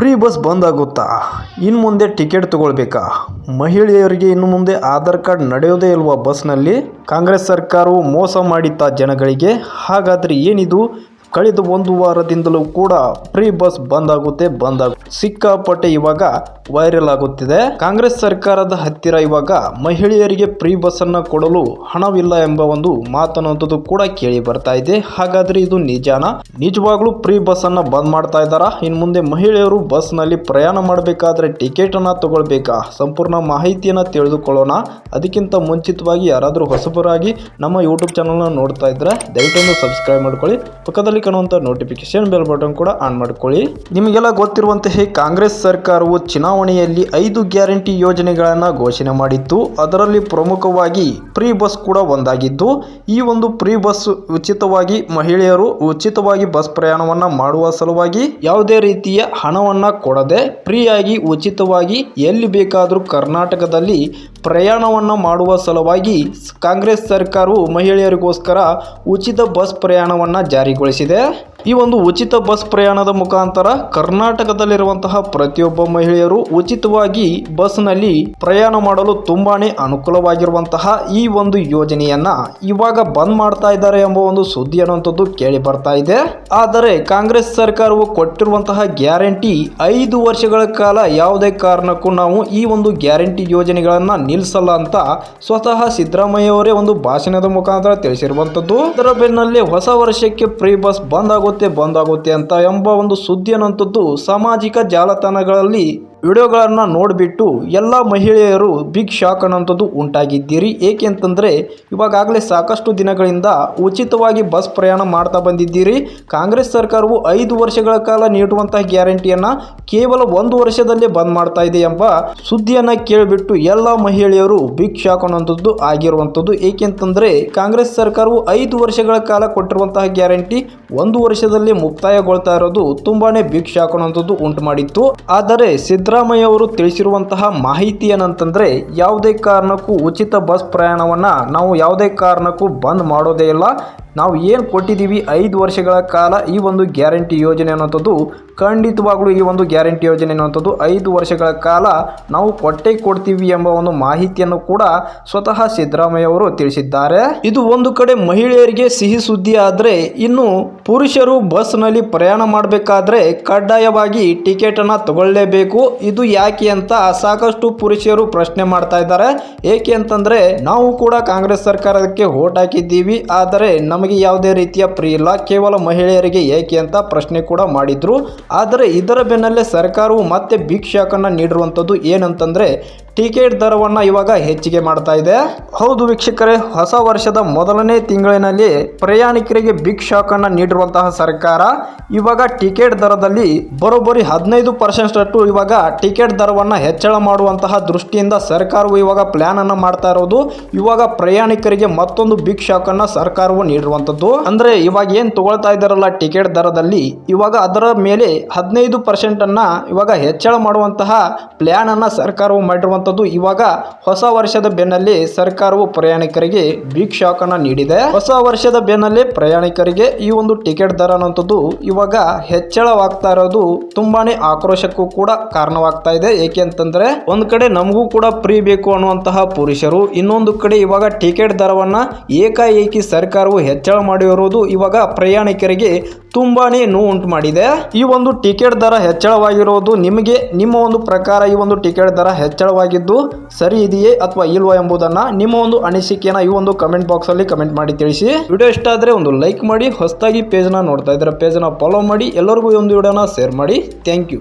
Free bus ಬಂದಾಗುತ್ತಾ? ಇನ್ನು ಮುಂದೆ ticket ತಗೊಳ್ಬೇಕಾ? ಮಹಿಳೆಯರಿಗೆ ಇನ್ನು ಮುಂದೆ ಆಧಾರ್ ಕಾರ್ಡ್ ನಡೆಯೋದೇ ಇಲ್ವಾ ಬಸ್ನಲ್ಲಿ? ಕಾಂಗ್ರೆಸ್ ಸರ್ಕಾರವು ಮೋಸ ಮಾಡಿತ್ತ ಜನಗಳಿಗೆ ಹಾಗಾದರೆ ಏನಿದು? ಕಳೆದ ಒಂದು ವಾರದಿಂದಲೂ ಕೂಡ ಫ್ರೀ ಬಸ್ ಬಂದಾಗುತ್ತೆ, ಬಂದಾಗ ಸಿಕ್ಕಾಪಟ್ಟೆ ಇವಾಗ ವೈರಲ್ ಆಗುತ್ತಿದೆ. ಕಾಂಗ್ರೆಸ್ ಸರ್ಕಾರದ ಹತ್ತಿರ ಇವಾಗ ಮಹಿಳೆಯರಿಗೆ ಫ್ರೀ ಬಸ್ ಅನ್ನ ಕೊಡಲು ಹಣವಿಲ್ಲ ಎಂಬ ಒಂದು ಮಾತನ್ನುವಂಥದ್ದು ಕೂಡ ಕೇಳಿ ಬರ್ತಾ ಇದೆ. ಹಾಗಾದ್ರೆ ಇದು ನಿಜಾನ? ನಿಜವಾಗ್ಲೂ ಫ್ರೀ ಬಸ್ ಅನ್ನ ಬಂದ್ ಮಾಡ್ತಾ ಇದ್ದಾರಾ? ಇನ್ ಮುಂದೆ ಮಹಿಳೆಯರು ಬಸ್ನಲ್ಲಿ ಪ್ರಯಾಣ ಮಾಡಬೇಕಾದ್ರೆ ಟಿಕೆಟ್ ಅನ್ನ ತಗೊಳ್ಬೇಕಾ? ಸಂಪೂರ್ಣ ಮಾಹಿತಿಯನ್ನ ತಿಳಿದುಕೊಳ್ಳೋಣ. ಅದಕ್ಕಿಂತ ಮುಂಚಿತವಾಗಿ ಯಾರಾದರೂ ಹೊಸಬರಾಗಿ ನಮ್ಮ ಯೂಟ್ಯೂಬ್ ಚಾನಲ್ನ ನೋಡ್ತಾ ಇದ್ರೆ ದಯವಿಟ್ಟು ಸಬ್ಸ್ಕ್ರೈಬ್ ಮಾಡ್ಕೊಳ್ಳಿ. ಪಕ್ಕದಲ್ಲಿ ಕಾಣುವಂಥ ನೋಟಿಫಿಕೇಶನ್ ಬೆಲ್ ಬಟನ್ ಕೂಡ ಆನ್ ಮಾಡ್ಕೊಳ್ಳಿ. ನಿಮಗೆಲ್ಲ ಗೊತ್ತಿರುವಂತಹ ಕಾಂಗ್ರೆಸ್ ಸರ್ಕಾರವು ಚುನಾವಣೆಯಲ್ಲಿ ಐದು ಗ್ಯಾರಂಟಿ ಯೋಜನೆಗಳನ್ನು ಘೋಷಣೆ ಮಾಡಿತ್ತು ಅದರಲ್ಲಿ ಪ್ರಮುಖವಾಗಿ ಫ್ರೀ ಬಸ್ ಕೂಡ ಒಂದಾಗಿದ್ದು, ಈ ಒಂದು ಫ್ರೀ ಬಸ್ ಉಚಿತವಾಗಿ ಮಹಿಳೆಯರು ಉಚಿತವಾಗಿ ಬಸ್ ಪ್ರಯಾಣವನ್ನು ಮಾಡುವ ಸಲುವಾಗಿ ಯಾವುದೇ ರೀತಿಯ ಹಣವನ್ನು ಕೊಡದೆ ಫ್ರೀಯಾಗಿ ಉಚಿತವಾಗಿ ಎಲ್ಲಿ ಬೇಕಾದರೂ ಕರ್ನಾಟಕದಲ್ಲಿ ಪ್ರಯಾಣವನ್ನು ಮಾಡುವ ಸಲುವಾಗಿ ಕಾಂಗ್ರೆಸ್ ಸರ್ಕಾರವು ಮಹಿಳೆಯರಿಗೋಸ್ಕರ ಉಚಿತ ಬಸ್ ಪ್ರಯಾಣವನ್ನು ಜಾರಿಗೊಳಿಸಿದೆ. ಈ ಒಂದು ಉಚಿತ ಬಸ್ ಪ್ರಯಾಣದ ಮುಖಾಂತರ ಕರ್ನಾಟಕದಲ್ಲಿರುವಂತಹ ಪ್ರತಿಯೊಬ್ಬ ಮಹಿಳೆಯರು ಉಚಿತವಾಗಿ ಬಸ್ನಲ್ಲಿ ಪ್ರಯಾಣ ಮಾಡಲು ತುಂಬಾನೇ ಅನುಕೂಲವಾಗಿರುವಂತಹ ಈ ಒಂದು ಯೋಜನೆಯನ್ನ ಇವಾಗ ಬಂದ್ ಮಾಡ್ತಾ ಇದ್ದಾರೆ ಎಂಬ ಒಂದು ಸುದ್ದಿ ಅನ್ನುವಂಥದ್ದು ಕೇಳಿ ಬರ್ತಾ ಇದೆ. ಆದರೆ ಕಾಂಗ್ರೆಸ್ ಸರ್ಕಾರವು ಕೊಟ್ಟಿರುವಂತಹ ಗ್ಯಾರಂಟಿ ಐದು ವರ್ಷಗಳ ಕಾಲ ಯಾವುದೇ ಕಾರಣಕ್ಕೂ ನಾವು ಈ ಒಂದು ಗ್ಯಾರಂಟಿ ಯೋಜನೆಗಳನ್ನ ನಿಲ್ಲಿಸಲ್ಲ ಅಂತ ಸ್ವತಃ ಸಿದ್ದರಾಮಯ್ಯ ಅವರೇ ಒಂದು ಭಾಷಣದ ಮುಖಾಂತರ ತಿಳಿಸಿರುವಂತದ್ದು ಅದರ ಬೆನ್ನಲ್ಲೇ ಹೊಸ ವರ್ಷಕ್ಕೆ ಫ್ರೀ ಬಸ್ ಬಂದ್ ಆಗುತ್ತೆ ಬಂದ್ ಆಗುತ್ತೆ ಅಂತ ಎಂಬ ಒಂದು ಸುದ್ದಿ ಅನ್ನುವಂಥದ್ದು ಸಾಮಾಜಿಕ ಜಾಲತಾಣಗಳಲ್ಲಿ ವಿಡಿಯೋಗಳನ್ನು ನೋಡಿಬಿಟ್ಟು ಎಲ್ಲ ಮಹಿಳೆಯರು ಬಿಗ್ ಶಾಕ್ ಅನ್ನೋಂಥದ್ದು ಉಂಟಾಗಿದ್ದೀರಿ. ಏಕೆ ಅಂತಂದರೆ ಇವಾಗಲೇ ಸಾಕಷ್ಟು ದಿನಗಳಿಂದ ಉಚಿತವಾಗಿ ಬಸ್ ಪ್ರಯಾಣ ಮಾಡ್ತಾ ಬಂದಿದ್ದೀರಿ. ಕಾಂಗ್ರೆಸ್ ಸರ್ಕಾರವು ಐದು ವರ್ಷಗಳ ಕಾಲ ನೀಡುವಂತಹ ಗ್ಯಾರಂಟಿಯನ್ನು ಕೇವಲ ಒಂದು ವರ್ಷದಲ್ಲೇ ಬಂದ್ ಮಾಡ್ತಾ ಇದೆ ಎಂಬ ಸುದ್ದಿಯನ್ನು ಕೇಳಿಬಿಟ್ಟು ಎಲ್ಲ ಮಹಿಳೆಯರು ಬಿಗ್ ಶಾಕ್ ಅನ್ನೋಂಥದ್ದು ಆಗಿರುವಂಥದ್ದು. ಏಕೆಂತಂದರೆ ಕಾಂಗ್ರೆಸ್ ಸರ್ಕಾರವು ಐದು ವರ್ಷಗಳ ಕಾಲ ಕೊಟ್ಟಿರುವಂತಹ ಗ್ಯಾರಂಟಿ, ಒಂದು ವರ್ಷದಲ್ಲಿ ಮುಕ್ತಾಯಗೊಳ್ತಾ ಇರೋದು ತುಂಬಾನೇ ಭಿಕ್ಷೆ ಶಾಕ್ ಉಂಟು ಮಾಡಿತ್ತು. ಆದರೆ ಸಿದ್ದರಾಮಯ್ಯ ಅವರು ತಿಳಿಸಿರುವಂತಹ ಮಾಹಿತಿ ಏನಂತಂದ್ರೆ, ಯಾವುದೇ ಕಾರಣಕ್ಕೂ ಉಚಿತ ಬಸ್ ಪ್ರಯಾಣವನ್ನ ನಾವು ಯಾವುದೇ ಕಾರಣಕ್ಕೂ ಬಂದ್ ಮಾಡೋದೇ ಇಲ್ಲ. ನಾವು ಏನು ಕೊಟ್ಟಿದ್ದೀವಿ ಐದು ವರ್ಷಗಳ ಕಾಲ ಈ ಒಂದು ಗ್ಯಾರಂಟಿ ಯೋಜನೆ ಅನ್ನೋಂಥದ್ದು ಖಂಡಿತವಾಗಲೂ ಈ ಒಂದು ಗ್ಯಾರಂಟಿ ಯೋಜನೆ ಅನ್ನುವಂಥದ್ದು ಐದು ವರ್ಷಗಳ ಕಾಲ ನಾವು ಕೊಟ್ಟೆ ಕೊಡ್ತೀವಿ ಎಂಬ ಒಂದು ಮಾಹಿತಿಯನ್ನು ಕೂಡ ಸ್ವತಃ ಸಿದ್ದರಾಮಯ್ಯ ಅವರು ತಿಳಿಸಿದ್ದಾರೆ. ಇದು ಒಂದು ಕಡೆ ಮಹಿಳೆಯರಿಗೆ ಸಿಹಿ ಸುದ್ದಿ ಆದರೆ, ಇನ್ನು ಪುರುಷರು ಬಸ್ನಲ್ಲಿ ಪ್ರಯಾಣ ಮಾಡಬೇಕಾದ್ರೆ ಕಡ್ಡಾಯವಾಗಿ ಟಿಕೆಟನ್ನು ತಗೊಳ್ಳಲೇಬೇಕು ಇದು ಯಾಕೆ ಅಂತ ಸಾಕಷ್ಟು ಪುರುಷರು ಪ್ರಶ್ನೆ ಮಾಡ್ತಾ ಇದ್ದಾರೆ. ಏಕೆ ಅಂತಂದರೆ, ನಾವು ಕೂಡ ಕಾಂಗ್ರೆಸ್ ಸರ್ಕಾರಕ್ಕೆ ಓಟ್ ಹಾಕಿದ್ದೀವಿ, ಆದರೆ ನಮಗೆ ಯಾವುದೇ ರೀತಿಯ ಫ್ರೀ ಇಲ್ಲ. ಕೇವಲ ಮಹಿಳೆಯರಿಗೆ ಏಕೆ ಅಂತ ಪ್ರಶ್ನೆ ಕೂಡ ಮಾಡಿದ್ರು. ಆದರೆ ಇದರ ಬೆನ್ನಲ್ಲೇ ಸರ್ಕಾರವು ಮತ್ತೆ ಬಿಗ್ ಶಾಕನ್ನು ನೀಡಿರುವಂಥದ್ದು ಏನಂತಂದ್ರೆ ಟಿಕೆಟ್ ದರವನ್ನು ಇವಾಗ ಹೆಚ್ಚಿಗೆ ಮಾಡ್ತಾ ಇದೆ. ಹೌದು ವೀಕ್ಷಕರೇ, ಹೊಸ ವರ್ಷದ ಮೊದಲನೇ ತಿಂಗಳಿನಲ್ಲಿ ಪ್ರಯಾಣಿಕರಿಗೆ ಬಿಗ್ ಶಾಕ್ ಅನ್ನು ನೀಡಿರುವಂತಹ ಸರ್ಕಾರ ಇವಾಗ ಟಿಕೆಟ್ ದರದಲ್ಲಿ ಬರೋಬ್ಬರಿ ಹದಿನೈದು ಪರ್ಸೆಂಟ್ ಅಷ್ಟು ಇವಾಗ ಟಿಕೆಟ್ ದರವನ್ನು ಹೆಚ್ಚಳ ಮಾಡುವಂತಹ ದೃಷ್ಟಿಯಿಂದ ಸರ್ಕಾರವು ಇವಾಗ ಪ್ಲಾನ್ ಅನ್ನು ಮಾಡ್ತಾ ಇರೋದು. ಇವಾಗ ಪ್ರಯಾಣಿಕರಿಗೆ ಮತ್ತೊಂದು ಬಿಗ್ ಶಾಕ್ ಅನ್ನ ಸರ್ಕಾರವು ನೀಡಿರುವಂತದ್ದು ಅಂದ್ರೆ ಇವಾಗ ಏನು ತಗೊಳ್ತಾ ಇದ್ದಾರಲ್ಲ ಟಿಕೆಟ್ ದರದಲ್ಲಿ, ಇವಾಗ ಅದರ ಮೇಲೆ ಹದಿನೈದು ಪರ್ಸೆಂಟ್ ಅನ್ನ ಇವಾಗ ಹೆಚ್ಚಳ ಮಾಡುವಂತಹ ಪ್ಲಾನ್ ಅನ್ನ ಸರ್ಕಾರವು ಮಾಡಿರುವಂತದ್ದು ಇವಾಗ ಹೊಸ ವರ್ಷದ ಬೆನ್ನಲ್ಲಿ ಸರ್ಕಾರವು ಪ್ರಯಾಣಿಕರಿಗೆ ಅನ್ನ ನೀಡಿದೆ. ಹೊಸ ವರ್ಷದ ಬೆನ್ನಲ್ಲೇ ಪ್ರಯಾಣಿಕರಿಗೆ ಈ ಒಂದು ಟಿಕೆಟ್ ದರ ಅನ್ನುವಂಥದ್ದು ಇವಾಗ ಹೆಚ್ಚಳವಾಗ್ತಾ ಇರೋದು ತುಂಬಾನೇ ಆಕ್ರೋಶಕ್ಕೂ ಕೂಡ ಕಾರಣವಾಗ್ತಾ ಇದೆ. ಏಕೆ ಅಂತಂದ್ರೆ ಒಂದ್ ಕಡೆ ನಮಗೂ ಕೂಡ ಫ್ರೀ ಬೇಕು ಅನ್ನುವಂತಹ ಪುರುಷರು, ಇನ್ನೊಂದು ಕಡೆ ಇವಾಗ ಟಿಕೆಟ್ ದರವನ್ನ ಏಕಾಏಕಿ ಸರ್ಕಾರವು ಹೆಚ್ಚಳ ಮಾಡಿರೋದು ಇವಾಗ ಪ್ರಯಾಣಿಕರಿಗೆ ತುಂಬಾನೇ ನೋವು ಉಂಟು ಮಾಡಿದೆ. ಈ ಒಂದು ಟಿಕೆಟ್ ದರ ಹೆಚ್ಚಳವಾಗಿರೋದು ನಿಮಗೆ, ನಿಮ್ಮ ಒಂದು ಪ್ರಕಾರ ಈ ಒಂದು ಟಿಕೆಟ್ ದರ ಹೆಚ್ಚಳವಾಗಿದ್ದು ಸರಿ ಇದೆಯೇ ಅಥವಾ ಇಲ್ವಾ ಎಂಬುದನ್ನ ನಿಮ್ಮ ಒಂದು ಅನಿಸಿಕೆನ ಈ ಒಂದು ಕಮೆಂಟ್ ಬಾಕ್ಸ್ ಅಲ್ಲಿ ಕಮೆಂಟ್ ಮಾಡಿ ತಿಳಿಸಿ. ವಿಡಿಯೋ ಇಷ್ಟ ಆದ್ರೆ ಒಂದು ಲೈಕ್ ಮಾಡಿ, ಹೊಸದಾಗಿ ಪೇಜ್ನ ನೋಡ್ತಾ ಇದ್ರೆ ನ ಫಾಲೋ ಮಾಡಿ, ಎಲ್ಲರಿಗೂ ಈ ಒಂದು ವಿಡಿಯೋನ ಶೇರ್ ಮಾಡಿ. Thank you